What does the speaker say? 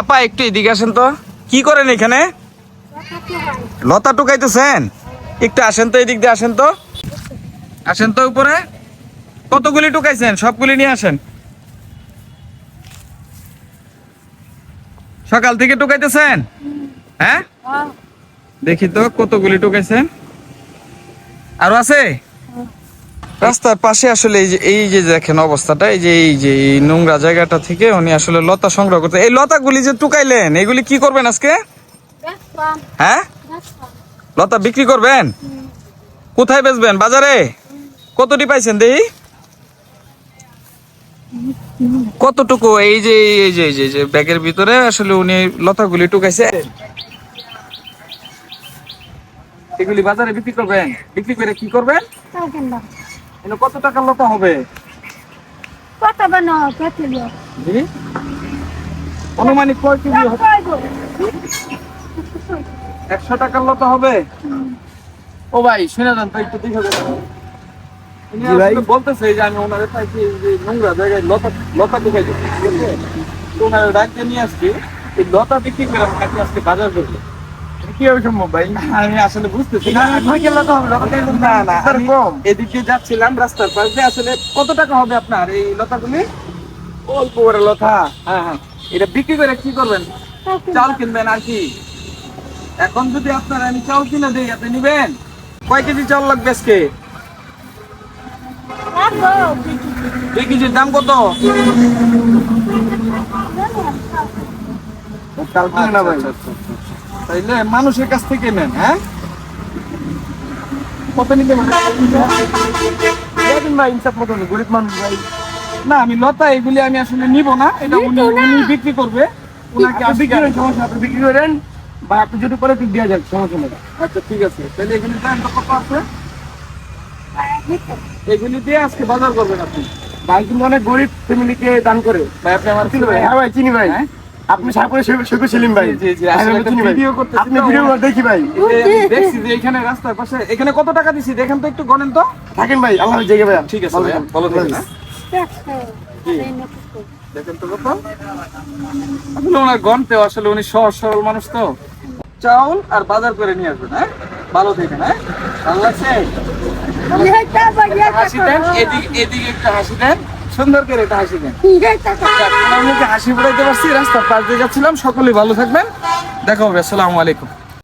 আপা, একটু এদিকে আসেন তো। কি করেন এখানে? লতা টুকাইতেছেন? একটু আসেন তো, এদিক দিয়ে আসেন তো। আসেন তো উপরে। কতগুলি টুকাইছেন? সবগুলি নিয়ে আসেন। সকাল থেকে টুকাইতেছেন? হ্যাঁ? দেখি তো, কতগুলি টুকাইছেন? আরও আছে? রাস্তার পাশে আসলে এই যে এই যে দেখেন অবস্থাটা, এই যে এই যে এই নোংরা জায়গাটা থেকে উনি আসলে লতা সংগ্রহ করতে এই লতাগুলি যে টুকাইলেন, এগুলি কি করবেন আজকে? হ্যাঁ? লতা বিক্রি করবেন? কোথায় বেচবেন? বাজারে? কতটি পাইছেন দেই? কতটুকু? এই যে এই যে এই যে ব্যাগের ভিতরে আসলে উনি লতাগুলি টুকাইছে। এগুলি বাজারে বিক্রি করবেন? বিক্রি করে কি করবেন? এগুলো কত টাকার লতা হবে? কত বানাও কত লোক জি? অনুমানিক কয় কেজি হবে? একশো টাকার লতা হবে? ও ভাই শুনে যান তো একটু দেখে দেন। বলতেছে যে আমি ওনাদের পাইছি যে নোংরা জায়গায় লতা লতা আছে? ওনারা ডাকতে নিয়ে আসছি এই লতা বিক্রি করে আজকে বাজার করব কীভাবে সম্ভব ভাই আমি আসলে বুঝতেছি না না না এদিক দিয়ে যাচ্ছিলাম রাস্তার পাশ দিয়ে আসলে কত টাকা হবে আপনার এই লতাগুলি অল্প করে লতা হ্যাঁ হ্যাঁ এটা বিক্রি করে কি করবেন চাল কিনবেন আর কি এখন যদি আপনার আমি চাল কিনে দিই আপনি নিবেন কয় কেজি চাল লাগবে আজকে দুই কেজির দাম কত আচ্ছা, আচ্ছা, আচ্ছা, আচ্ছা। তাইলে মানুষের কাছ থেকে নেন হ্যাঁ? কত নিতে ভাই ইনসাফ মতো গরিব মানুষ ভাই। না আমি লতা এগুলি আমি আসলে নিব না এটা উনি উনি বিক্রি করবে। ওনাকে বিক্রি করেন সমস্যা আপনি বিক্রি করেন। বা আপনি যদি করে ঠিক দেওয়া যাক সমস্যা নেই। আচ্ছা ঠিক আছে। তাহলে এগুলি দাম কত আছে? এগুলি দিয়ে আজকে বাজার করবেন আপনি। ভাই কিন্তু অনেক গরিব ফ্যামিলিকে দান করে। ভাই আপনি আমার চিনি ভাই হ্যাঁ ভাই চিনি ভাই। হ্যাঁ? আপনি সাপুরে শুধু ছিলেন ভাই। জি, জি, আসলে ভাই। ভিডিও আপনি ভিডিও দেখি ভাই। দেখছি যে এখানে রাস্তার পাশে এখানে কত টাকা দিছি? দেখেন তো একটু গণেন তো। থাকেন ভাই আল্লাহ জেগে ভাই। ঠিক আছে ভাইয়া, ভালো থাকেন হ্যাঁ? দেখেন তো কত আসলে ওনার গন্তেও আসলে উনি সহজ সরল মানুষ তো। চাউল আর বাজার করে নিয়ে আসবেন হ্যাঁ? ভালো থাকেন হ্যাঁ? ভালো লাগছে হাসি দেন এদিকে এদিকে একটা হাসি দেন। সুন্দর করে একটা হাসি দেন। আমি হাসি ফুটাইতে পারছি রাস্তার পাশ দিয়ে যাচ্ছিলাম। সকলেই ভালো থাকবেন। দেখা হবে আসসালামু আলাইকুম।